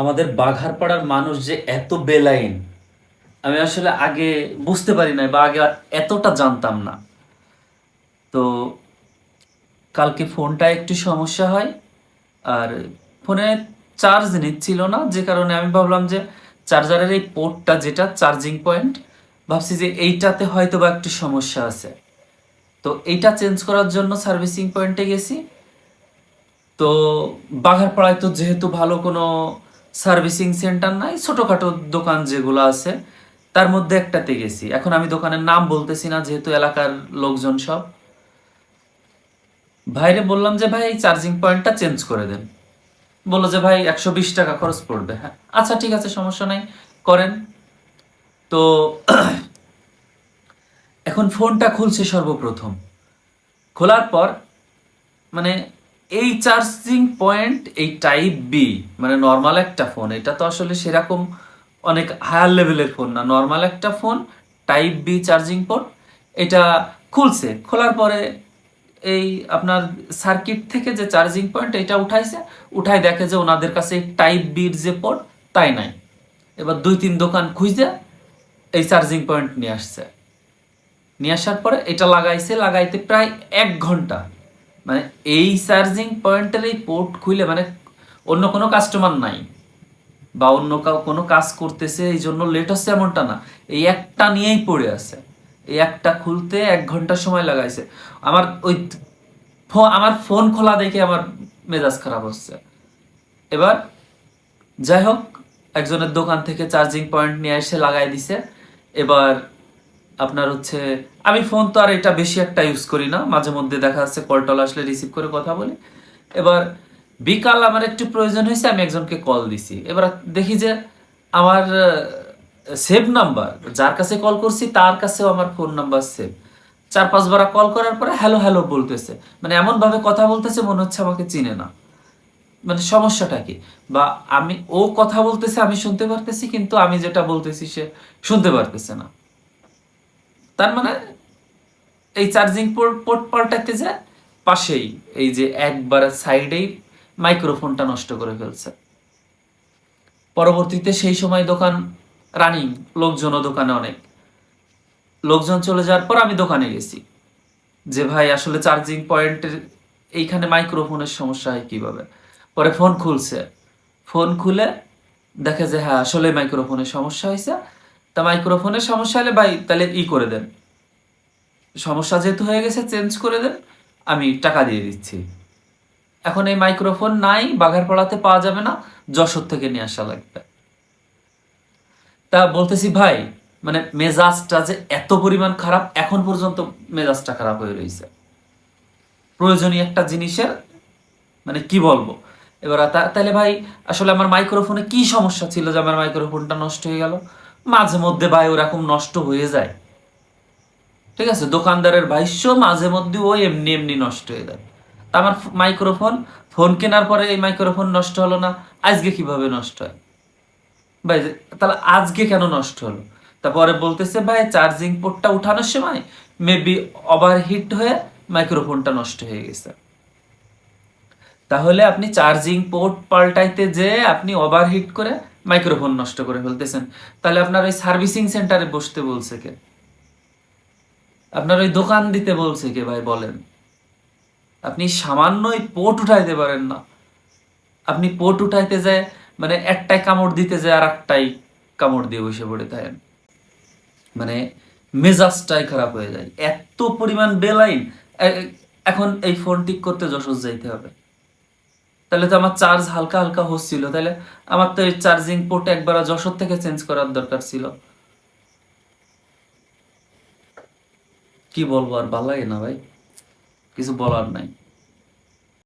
আমাদের বাঘারপাড়ার মানুষ যে এত বেলাইন, আমি আসলে আগে বুঝতে পারি নাই বা আগে এতটা জানতাম না। তো কালকে ফোনটা একটু সমস্যা হয়, আর ফোনে চার্জ নিচ্ছিল না, যে কারণে আমি ভাবলাম যে চার্জারের এই পোর্টটা যেটা চার্জিং পয়েন্ট ভাবছি যে এইটাতে হয়তো বা একটু সমস্যা আছে। তো এইটা চেঞ্জ করার জন্য সার্ভিসিং পয়েন্টে গেছি। তো বাঘারপাড়ায় তো যেহেতু ভালো কোনো সার্ভিসিং সেন্টার নাই, ছোটোখাটো দোকান যেগুলো আছে, তার মধ্যে একটাতে গেছি। এখন আমি দোকানের নাম বলতেছি না, যেহেতু এলাকার লোকজন সব। ভাইরে বললাম যে, ভাই চার্জিং পয়েন্টটা চেঞ্জ করে দেন। বলল যে, ভাই, একশো বিশ টাকা খরচ পড়বে। হ্যাঁ আচ্ছা ঠিক আছে, সমস্যা নাই, করেন। তো এখন ফোনটা খুলছে সর্বপ্রথম। খোলার পর মানে এই চার্জিং পয়েন্ট এই টাইপ বি মানে নর্মাল একটা ফোন এটা তো আসলে সেরকম অনেক হায়ার লেভেলের ফোন না। নর্মাল একটা phone type B charging port এটা খুলছে। খোলার পরে এই আপনার সার্কিট থেকে যে চার্জিং পয়েন্ট এটা উঠাইছে, উঠাই দেখে যে ওনাদের কাছে টাইপ বির যে পোর্ট তাই নাই। এবার দুই তিন দোকান খুঁজে এই চার্জিং পয়েন্ট নিয়ে আসছে। নিয়ে আসার পরে এটা লাগাইছে, লাগাইতে প্রায় এক ঘণ্টা। মানে এই চার্জিং পয়েন্টের এই পোর্ট খুলে মানে অন্য কোনো কাস্টমার নাই বা অন্য কোনো কাজ করতেছে, এই জন্য লেট হচ্ছে এমনটা না। এই একটা নিয়েই পড়ে আছে। এই একটা খুলতে এক ঘণ্টা সময় লাগাইছে। আমার ওই আমার ফোন খোলা দেখে আমার মেজাজ খারাপ হচ্ছে। এবার যাই হোক, একজনের দোকান থেকে চার্জিং পয়েন্ট নিয়ে এসে লাগাই দিছে। এবার আপনার হচ্ছে, আমি ফোন তো আর এটা বেশি একটা ইউজ করি না। মাঝে মধ্যে দেখা যাচ্ছে কল টল আসলে রিসিভ করে কথা বলি। এবার বিকাল আমার একটু প্রয়োজন হয়েছে, আমি একজনকে কল দিছি। এবার দেখি যে আমার সেভ নাম্বার যার কাছে কল করছি তার কাছেও আমার ফোন নাম্বার সেভ চার পাঁচবার কল করার পরে হ্যালো হ্যালো বলতেছে। মানে এমন ভাবে কথা বলতেছে, মনে হচ্ছে আমাকে চিনে না। মানে সমস্যাটা কি? বা আমি, ও কথা বলতেছে, আমি শুনতে পারতেছি, কিন্তু আমি যেটা বলতেছি সে শুনতে পারতেছে না। তার মানে এই চার্জিং পোর্ট পাল্টাতে যে পাশেই এই যে একবার সাইডেই মাইক্রোফোনটা নষ্ট করে ফেলছে। পরবর্তীতে সেই সময় দোকান রানিং লোকজনও দোকানে অনেক। লোকজন চলে যাওয়ার পর আমি দোকানে গেছি। যে ভাই, আসলে চার্জিং পয়েন্টের এইখানে মাইক্রোফোনের সমস্যা হয় কীভাবে? পরে ফোন খুলছে। ফোন খুলে দেখে যে হ্যাঁ আসলে মাইক্রোফোনের সমস্যা হয়েছে। তা মাইক্রোফোনের সমস্যা হলে ভাই তাহলে ই করে দেন। সমস্যা যেহেতু হয়ে গেছে, চেঞ্জ করে দেন, আমি টাকা দিয়ে দিচ্ছি। এখন এই মাইক্রোফোন নাই, বাঘারপাড়াতে পাওয়া যাবে না, যশোর থেকে নিয়ে আসা লাগবে। তা বলতেছি ভাই মানে মেজাজটা যে এত পরিমাণ খারাপ, এখন পর্যন্ত মেজাজটা খারাপ হয়ে রয়েছে প্রয়োজনীয় একটা জিনিসের মানে কি বলব? এবার তাহলে ভাই, আসলে আমার মাইক্রোফোনে কি সমস্যা ছিল যে আমার মাইক্রোফোনটা নষ্ট হয়ে গেল? মাঝে মধ্যে ভাই ওরকম নষ্ট হয়ে যায়। ঠিক আছে, দোকানদারের ভাষ্য মাঝে মধ্যে ও এমনি এমনি নষ্ট হয়ে যায়। আমার মাইক্রোফোন, ফোন কেনার পরে এই মাইক্রোফোন নষ্ট হলো না, আজকে কীভাবে নষ্ট হয়? ভাই, তাহলে আজকে কেন নষ্ট হলো? তারপরে বলতেছে, ভাই চার্জিং পোর্টটা উঠানোর সময় মেবি ওভারহিট হয়ে মাইক্রোফোনটা নষ্ট হয়ে গেছে। তাহলে আপনি চার্জিং পোর্ট পাল্টাইতে যে আপনি ওভারহিট করে মাইক্রোফোন নষ্ট করে ফেলতেছেন। তাহলে আপনার ওই সার্ভিসিং সেন্টারে বসতে বলছে কে? আপনার ওই দোকান দিতে বলছে কে ভাই বলেন। আপনি সামান্য ওই পোর্ট উঠাইতে পারেন না। আপনি পোর্ট উঠাইতে যায় মানে একটাই কামড় দিতে যায় আর একটাই কামড় দিয়ে বসে পড়ে থাকেন। মানে মেজাজটাই খারাপ হয়ে যায়। এত পরিমাণ বেলাইন। এখন এই ফোন ঠিক করতে যশোর যাইতে হবে। তাহলে তো আমার চার্জ হালকা হালকা হচ্ছিল। তাহলে আমার তো এই চার্জিং পোর্ট একবার যশোর থেকে চেঞ্জ করার দরকার ছিল। কি বলব আর, ভালো লাগে না ভাই। কিছু বলার নাই।